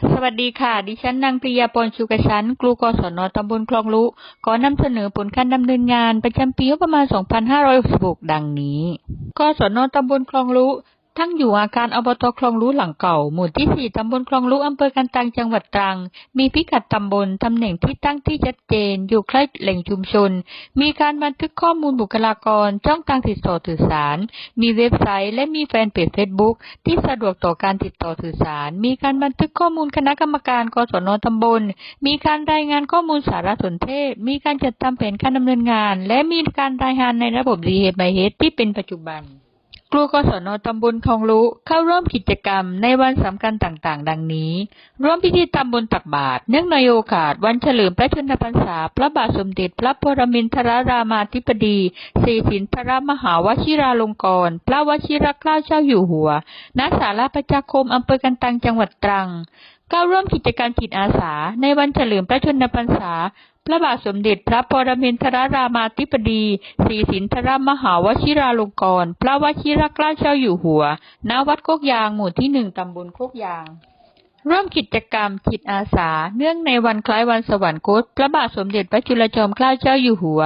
สวัสดีค่ะ ดิฉันนางปริยาปนชูกชัน ครูกศนตำบลคลองลุ ขอนำเสนอผลการดำเนินงานประจำปีงบประมาณ 2566 ดังนี้ กศนตำบลคลองลุ ทั้งอยู่อาคารอบตคลองลุหลังเก่า หมู่ที่4ตำบลคลองลุอำเภอกันตังจังหวัดตรัง มีพิกัดตำบลตำแหน่งที่ตั้งที่ชัดเจน อยู่ใกล้แหล่งชุมชน มีการบันทึกข้อมูลบุคลากรช่องทางติดต่อสื่อสาร มีเว็บไซต์ และมีแฟนเพจเฟซบุ๊กที่สะดวกต่อการติดต่อสื่อสาร มีการบันทึกข้อมูลคณะกรรมการกศนตำบล มีการรายงานข้อมูลสารสนเทศ มีการจัดทำแผนการดำเนินงาน และมีการรายงานในระบบดีเฮดไมเฮดที่เป็นปัจจุบัน ครูกศนตำบลคลองลุเข้าร่วมกิจกรรมในวันสำคัญต่างๆ ดังนี้ ร่วมพิธีตำบลตักบาตรเนื่องในโอกาสวันเฉลิมพระชนมพรรษา พระบาทสมเด็จพระปรมินทรรามาธิบดีศรีสินทรมหาวชิราลงกรณ์พระวชิรเกล้าเจ้าอยู่หัว ณ ศาลาประชาคมอำเภอกันตังจังหวัดตรังเข้าร่วมกิจการมจิตอาสาในวันเฉลิมพระชนมพรรษา พระบาทสมเด็จพระปรมินทรรามาธิบดีศรีสินทรมหาวชิราลงกรณ์พระวชิรเกล้าเจ้าอยู่หัว ณ วัดโคกยาง หมู่ที่หนึ่งตำบลโคกยางร่วมกิจกรรมจิตอาสา เนื่องในวันคล้ายวันสวรรคต พระบาทสมเด็จพระจุลจอมเกล้าเจ้าอยู่หัว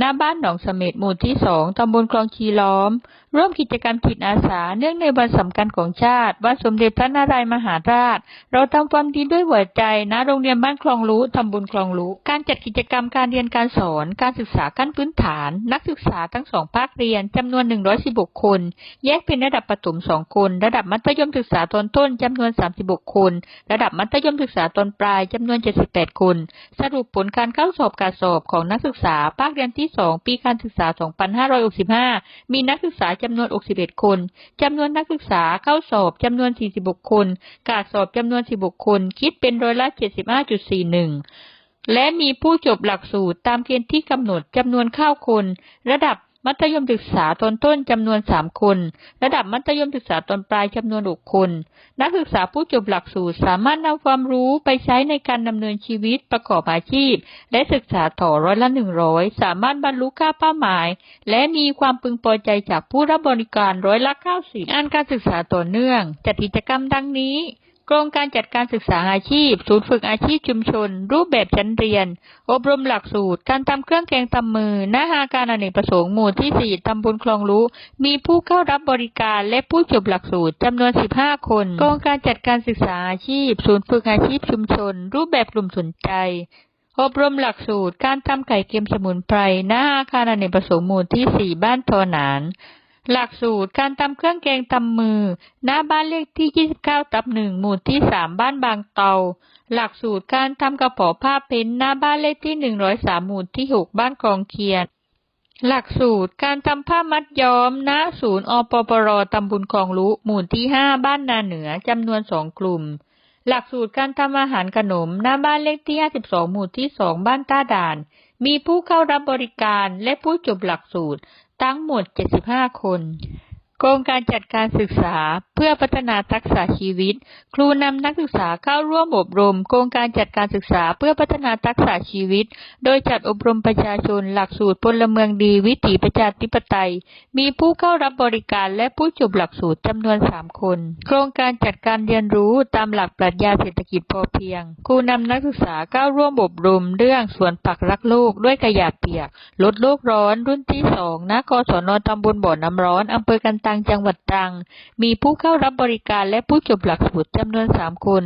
ณบ้านหนองเสม็ดหมู่ที่สองตำบลคลองชีล้อม ร่วมกิจกรรมจิตอาสา เนื่องในวันสำคัญของชาติวันสมเด็จพระนารายมหาราช เราทำความดีด้วยหัวใจณโรงเรียนบ้านคลองลุตำบลคลองลุการจัดกิจกรรมการเรียนการสอน การศึกษาขั้นพื้นฐาน นักศึกษาทั้งสองภาคเรียนจำนวน 116 คน แยกเป็นระดับประถม2คน ระดับมัธยมศึกษาตอนต้นจำนวน 36 คน ระดับมัธยมศึกษาตอนปลายจำนวน 78 คน สรุปผลการเข้าสอบการสอบของนักศึกษาภาคเรียนที่2 ปีการศึกษา 2565 มีนักศึกษาจำนวน 61 คน จำนวนนักศึกษาเข้าสอบจำนวน 46 คน กาดสอบจำนวน 16 คน คิดเป็นร้อยละ 75.41 และมีผู้จบหลักสูตรตามเกณฑ์ที่กำหนดจำนวนเข้าคน ระดับ มัธยมศึกษาตอนต้นจำนวน3คน ระดับมัธยมศึกษาตอนปลายจำนวน6คน นักศึกษาผู้จบหลักสูตรสามารถนำความรู้ไปใช้ในการดำเนินชีวิตประกอบอาชีพ และศึกษาต่อร้อยละ100สามารถบรรลุค่าเป้าหมาย และมีความพึงพอใจจากผู้รับบริการร้อยละ90งานการศึกษาต่อเนื่องจัดกิจกรรมดังนี้ โครงการจัดการศึกษาอาชีพ ศูนย์ฝึกอาชีพชุมชน รูปแบบชั้นเรียน อบรมหลักสูตร การทำเครื่องแกงตำมือหน้าอาการอเนกประสงค์หมู่ที่4ตำบลคลองลุมีผู้เข้ารับบริการและผู้จบหลักสูตรจำนวน15คนโครงการจัดการศึกษาอาชีพ ศูนย์ฝึกอาชีพชุมชน รูปแบบกลุ่มสนใจอบรมหลักสูตรการทำไก่เค็มสมุนไพรหน้าอาคารอเนกประสงค์หมู่ที่4บ้านทอหนาน หลักสูตรการทำเครื่องแกงตำมือ หน้าบ้านเลขที่ 29ตับหนึ่งหมู่ที่ 3 บ้านบางเตา หลักสูตรการทำกระป๋าผ้าเพ้นหน้าบ้านเลขที่ 103 หมู่ที่ 6 บ้านคลองเคียน หลักสูตรการทำผ้ามัดย้อมณศูนย์อปปรตำบลคลองลุหมู่ที่ 5 บ้านนาเหนือจำนวน2กลุ่ม หลักสูตรการทำอาหารขนมหน้าบ้านเลขที่ 52 หมู่ที่ 2 บ้านต้าด่านมีผู้เข้ารับบริการและผู้จบหลักสูตร ทั้งหมด75คน โครงการจัดการศึกษาเพื่อพัฒนาทักษะชีวิต ครูนำนักศึกษาเข้าร่วมอบรมโครงการจัดการศึกษาเพื่อพัฒนาทักษะชีวิต โดยจัดอบรมประชาชนหลักสูตรพลเมืองดีวิถีประชาธิปไตย มีผู้เข้ารับบริการและผู้จบหลักสูตรจำนวน 3 คน โครงการจัดการเรียนรู้ตามหลักปรัชญาเศรษฐกิจพอเพียง ครูนำนักศึกษาเข้าร่วมอบรมเรื่องสวนผักรักโลกด้วยกระยาเปียก ลดโลกร้อนรุ่นที่2ณกศนตำบลบ่อน้ำร้อนอำเภอกันตังจังหวัดตรัง มีผู้เข้ารับบริการและผู้จบหลักสูตรจำนวนสามคน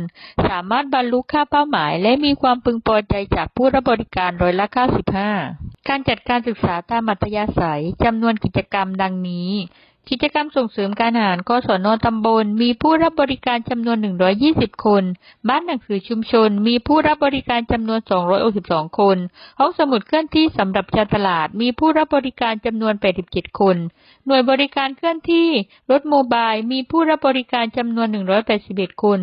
สามารถบรรลุค่าเป้าหมาย และมีความพึงพอใจจากผู้รับบริการร้อยละ95 การจัดการศึกษาตามมัธยาศัยจำนวนกิจกรรมดังนี้ กิจกรรมส่งเสริมการอ่านกศนตำบล มีผู้รับบริการจำนวน 120 คน บ้านหนังสือชุมชน มีผู้รับบริการจำนวน 262 คน ห้องสมุดเคลื่อนที่สำหรับชาวตลาด มีผู้รับบริการจำนวน 87 คน หน่วยบริการเคลื่อนที่ รถโมบาย มีผู้รับบริการจำนวน 181 คน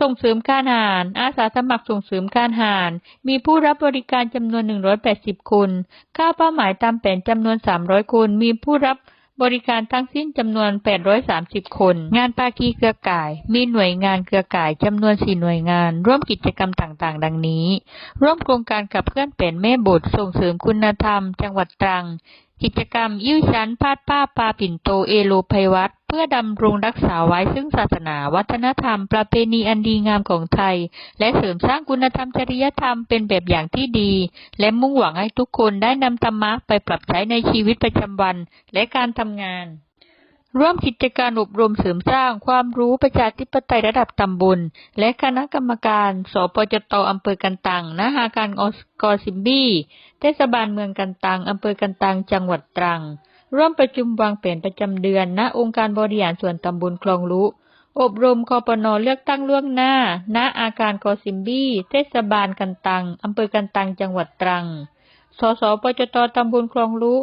ส่งเสริมการอ่าน อาสาสมัครส่งเสริมการอ่าน มีผู้รับบริการจำนวน 180 คน ค่าเป้าหมายตามแผนจำนวน 300 คน มีผู้รับ บริการทั้งสิ้นจำนวน 830 คน งานภาคีเครือข่าย มีหน่วยงานเครือข่ายจำนวน 4 หน่วยงาน ร่วมกิจกรรมต่างๆ ดังนี้ ร่วมโครงการขับเคลื่อนแผนแม่บทส่งเสริมคุณธรรม จังหวัดตรัง กิจกรรมยิ้วชั้นพาดผ้าปาปิ่นโตเอโลภัยวัตรเพื่อดำรงรักษาไว้ซึ่งศาสนา วัฒนธรรม ประเพณีอันดีงามของไทย และเสริมสร้างคุณธรรมจริยธรรมเป็นแบบอย่างที่ดี และมุ่งหวังให้ทุกคนได้นำธรรมะไปปรับใช้ในชีวิตประจำวันและการทำงาน ร่วมกิจการอบรมเสริมสร้างความรู้ประชาธิปไตยระดับตำบล และคณะกรรมการ สปจตอำเภอกันตังณหาการอกอซิมบี้เทศบาลเมืองกันตังอำเภอกันตังจังหวัดตรัง ร่วมประชุมวางแผนประจำเดือนณองค์การบริหารส่วนตำบลคลองลุอบรมคอปนเลือกตั้งล่วงหน้า ณ อาการกอซิมบี้ เทศบาลกันตัง อำเภอกันตัง จังหวัดตรัง สสปจตตำบลคลองลุ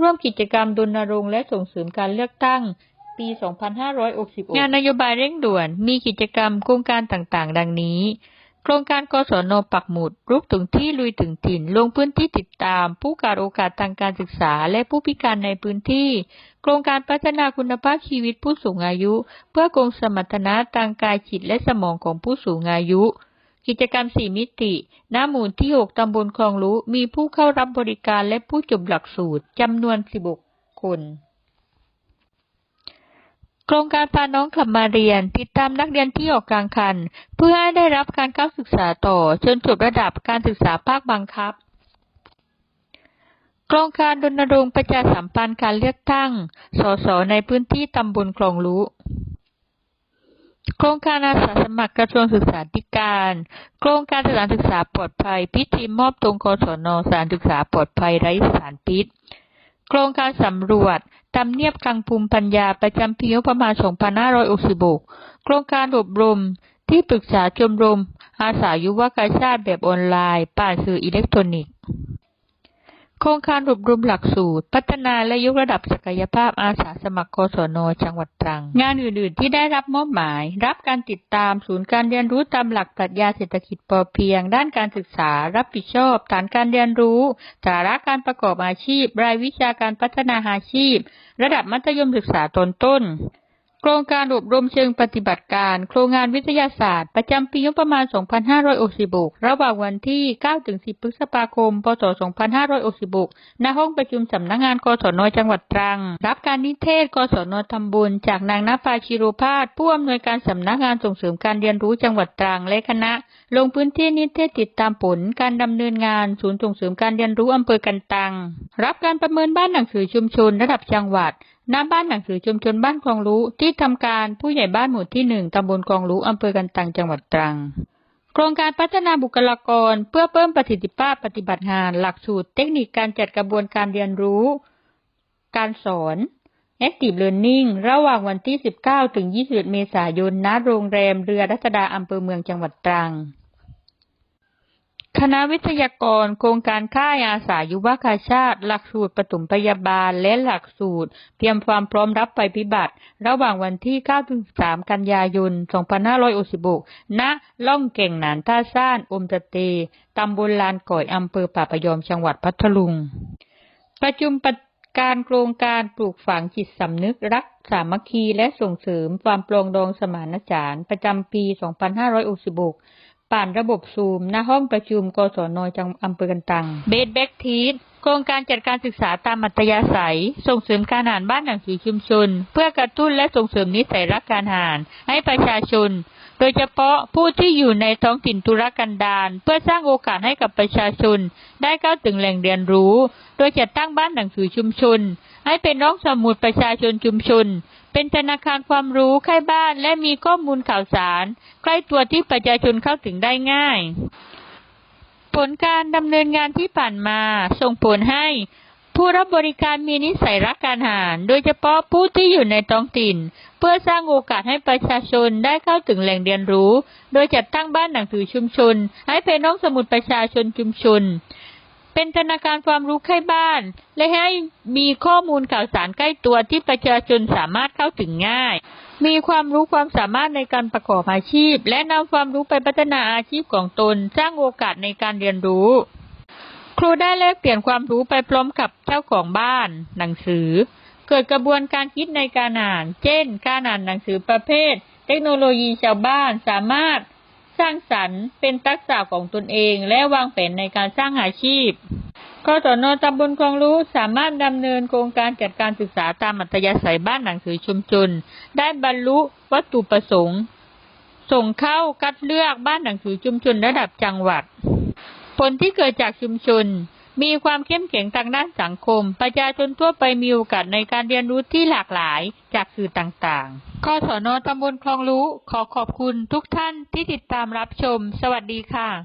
ร่วมกิจกรรมดณรงค์และส่งเสริมการเลือกตั้ง ปี 2566 งานนโยบายเร่งด่วน มีกิจกรรมโครงการต่างๆ ดังนี้ โครงการกศนปักหมุด รุกถึงที่ลุยถึงถิ่น ลงพื้นที่ติดตาม ผู้ขาดโอกาสทางการศึกษา และผู้พิการในพื้นที่ โครงการพัฒนาคุณภาพชีวิตผู้สูงอายุ เพื่อคงสมรรถนะทางกายจิตและสมองของผู้สูงอายุ กิจกรรมสี่มิติ หน้าหมู่ที่ 6 ตำบลคลองลุมีผู้เข้ารับบริการและผู้จบหลักสูตรจำนวน 16 คน โครงการพาน้องกลับมาเรียน ติดตามนักเรียนที่ออกกลางคัน เพื่อให้ได้รับการเข้าศึกษาต่อจนจบระดับการศึกษาภาคบังคับ โครงการรณรงค์ประชาสัมพันธ์การเลือกตั้ง สส ในพื้นที่ตำบลคลองลุ โครงการอาสาสมัครกระทรวงศึกษาธิการ โครงการสถานศึกษาปลอดภัย พิธีมอบตรงกศนสถานศึกษาปลอดภัยไร้สารพิษ โครงการสำรวจทำเนียบคลังภูมิปัญญาประจำปีงบประมาณ 2566 โครงการอบรมที่ปรึกษาชมรม อาสายุวกาชาติแบบออนไลน์ผ่านสื่ออิเล็กทรอนิกส์ โครงการอบรมหลักสูตร พัฒนาและยกระดับศักยภาพอาสาสมัครกศน จังหวัดตรัง งานอื่นๆ ที่ได้รับมอบหมาย รับการติดตามศูนย์การเรียนรู้ตามหลักปรัชญาเศรษฐกิจพอเพียง ด้านการศึกษา รับผิดชอบฐานการเรียนรู้สาระการประกอบอาชีพ รายวิชาการพัฒนาอาชีพ ระดับมัธยมศึกษาตอนต้น ครงการอบรมเชิงปฏิบัติการ โครงงานวิทยาศาสตร์ ประจำปีงบประมาณ 2566 ระหว่างวันที่ 9-10 พฤษภาคม พศ 2566 ณ ห้องประชุมสำนักงงานกศนจังหวัดตรัง รับการนิเทศ กศนทำบุญ จากนางนภาชิโรพาสผู้อำนวยการสำนักงานส่งเสริมการเรียนรู้จังหวัดตรังและคณะ ลงพื้นที่นิเทศติดตามผล การดำเนินงาน ศูนย์ส่งเสริมการเรียนรู้อำเภอกันตัง รับการประเมินบ้านหนังสือชุมชนระดับจังหวัด หน้าบ้านหนังสือชุมชนบ้านคลองรู้ที่ทำการผู้ใหญ่บ้านหมู่ที่หนึ่งตำบลคลองรู้อำเภอกันตังจังหวัดตรัง โครงการพัฒนาบุคลากรเพื่อเพิ่มประสิทธิภาพปฏิบัติงาน หลักสูตรเทคนิคการจัดกระบวนการเรียนรู้ การสอน Active Learning ระหว่างวันที่ 19 ถึง 21 เมษายนณโรงแรมเรือรัชดาอำเภอเมืองจังหวัดตรัง ณะวิทยากรโครงการค่ายอาสายุวกาชาติ หลักสูตรปฐมพยาบาลและหลักสูตร เตรียมความพร้อมรับภัยพิบัติ ระหว่างวันที่ 9-3 กันยายน 2566ณล่องเก่งหนานท่าซ่านอมตะเตตำบลลานก่อยอำเภอป่าพยอมจังหวัดพัทลุง ประชุมปการโครงการปลูกฝังจิตสำนึกรักสามัคคีและส่งเสริมความปรองดองสมานฉันท์ประจำปี 2566 ผ่านระบบซูมณห้องประชุม กศนจังอำเภอกันตัง เบสแบ็กทีสโครงการจัดการศึกษาตามอัตยาศัย ส่งเสริมการอ่านบ้านหนังสือชุมชน เพื่อกระตุ้นและส่งเสริมนิสัยรักการอ่าน ให้ประชาชน โดยเฉพาะผู้ที่อยู่ในท้องถิ่นทุรกันดารเพื่อสร้างโอกาสให้กับประชาชน ได้เข้าถึงแหล่งเรียนรู้ โดยจัดตั้งบ้านหนังสือชุมชน ให้เป็นห้องสมุดประชาชนชุมชน เป็นธนาคารความรู้ใกล้บ้านและมีข้อมูลข่าวสาร ใกล้ตัวที่ประชาชนเข้าถึงได้ง่าย ผลการดำเนินงานที่ผ่านมาส่งผลให้ ผู้รับบริการมีนิสัยรักการอ่านโดยเฉพาะผู้ที่อยู่ในท้องถิ่น เพื่อสร้างโอกาสให้ประชาชนได้เข้าถึงแหล่งเรียนรู้ โดยจัดตั้งบ้านหนังสือชุมชน ให้เป็นห้องสมุดประชาชนชุมชน เป็นธนาคารความรู้ใกล้บ้าน และให้มีข้อมูลข่าวสารใกล้ตัวที่ประชาชนสามารถเข้าถึงง่าย มีความรู้ความสามารถในการประกอบอาชีพ และนำความรู้ไปพัฒนาอาชีพของตน สร้างโอกาสในการเรียนรู้ ครูได้แลกเปลี่ยนความรู้ไปพร้อมกับเจ้าของบ้าน หนังสือ เกิดกระบวนการคิดในการอ่าน เช่น การอ่านหนังสือประเภท เทคโนโลยีชาวบ้านสามารถ สร้างสรรค์ เป็นทักษะของตนเอง และวางแผนในการสร้างอาชีพกศนตำบลคลองรู้สามารถดำเนินโครงการจัดการศึกษาตามอัธยาศัยบ้านหนังสือชุมชน ได้บรรลุวัตถุประสงค์ ส่งเข้าคัดเลือกบ้านหนังสือชุมชนระดับจังหวัด ผลที่เกิดจากชุมชน มีความเข้มแข็งทางด้านสังคม ประชาชนทั่วไปมีโอกาสในการเรียนรู้ที่หลากหลายจากสื่อต่างๆกศนตำบลคลองรู้ขอขอบคุณทุกท่านที่ติดตามรับชม สวัสดีค่ะ